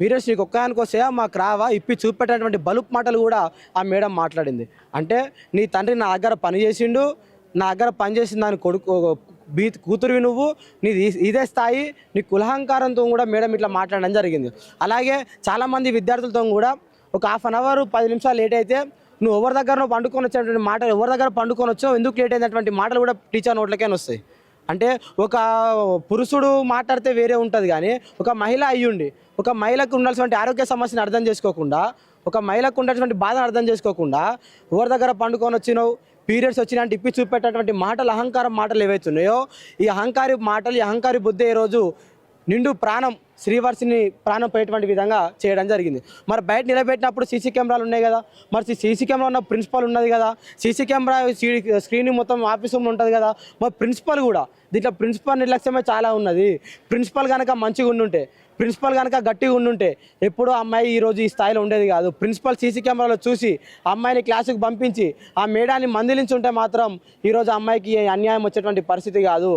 వీరేష్ నీకు ఒక్కదానికి వస్తే మాకు రావా? ఇప్పి చూపెట్టేటువంటి బలుపు మాటలు కూడా ఆ మేడం మాట్లాడింది. అంటే నీ తండ్రి నా దగ్గర పని చేసిండు నా దగ్గర పనిచేసిన దాని కొడుకు బీ కూతురువి నువ్వు నీది ఇదే స్థాయి నీ కులహంకారంతో కూడా మేడం ఇట్లా మాట్లాడడం జరిగింది. అలాగే చాలామంది విద్యార్థులతో కూడా ఒక హాఫ్ అన్ అవర్ పది నిమిషాలు లేట్ అయితే నువ్వు ఎవరి దగ్గర నువ్వు పండుకొని వచ్చేటువంటి మాటలు ఎవరి దగ్గర పండుకొని వచ్చావు ఎందుకు లేట్ అయినటువంటి మాటలు కూడా టీచర్ నోట్లకే వస్తాయి? అంటే ఒక పురుషుడు మాట్లాడితే వేరే ఉంటుంది కానీ ఒక మహిళ అయ్యుండి ఒక మహిళకు ఉండాల్సినటువంటి ఆరోగ్య సమస్యను అర్థం చేసుకోకుండా ఒక మహిళకు ఉండాల్సినటువంటి బాధను అర్థం చేసుకోకుండా ఎవరి దగ్గర పండుకొని వచ్చినావు పీరియడ్స్ వచ్చినా ఇప్పి చూపెట్టేటువంటి మాటలు అహంకారం మాటలు ఏవైతున్నాయో ఈ అహంకారి మాటలు ఈ అహంకారి బుద్ధి ఈరోజు నిండు ప్రాణం శ్రీవర్సిని ప్రాణం పోయేటువంటి విధంగా చేయడం జరిగింది. మరి బయట నిలబెట్టినప్పుడు సీసీ కెమెరాలు ఉన్నాయి కదా? మరి సీసీ కెమెరా ఉన్న ప్రిన్సిపల్ ఉన్నది కదా? సీసీ కెమెరా స్క్రీన్ మొత్తం ఆఫీస్ రూమ్లో ఉంటుంది కదా? మరి ప్రిన్సిపల్ కూడా దీంట్లో ప్రిన్సిపల్ నిర్లక్ష్యమే చాలా ఉన్నది. ప్రిన్సిపల్ కనుక మంచిగా ఉండుంటే ప్రిన్సిపల్ కనుక గట్టిగా ఉండుంటే ఎప్పుడు అమ్మాయి ఈ రోజు ఈ స్థాయిలో ఉండేది కాదు. ప్రిన్సిపల్ సీసీ కెమెరాలో చూసి అమ్మాయిని క్లాసుకు పంపించి ఆ మేడాన్ని మందిలించి ఉంటే మాత్రం ఈరోజు అమ్మాయికి అన్యాయం వచ్చేటువంటి పరిస్థితి కాదు.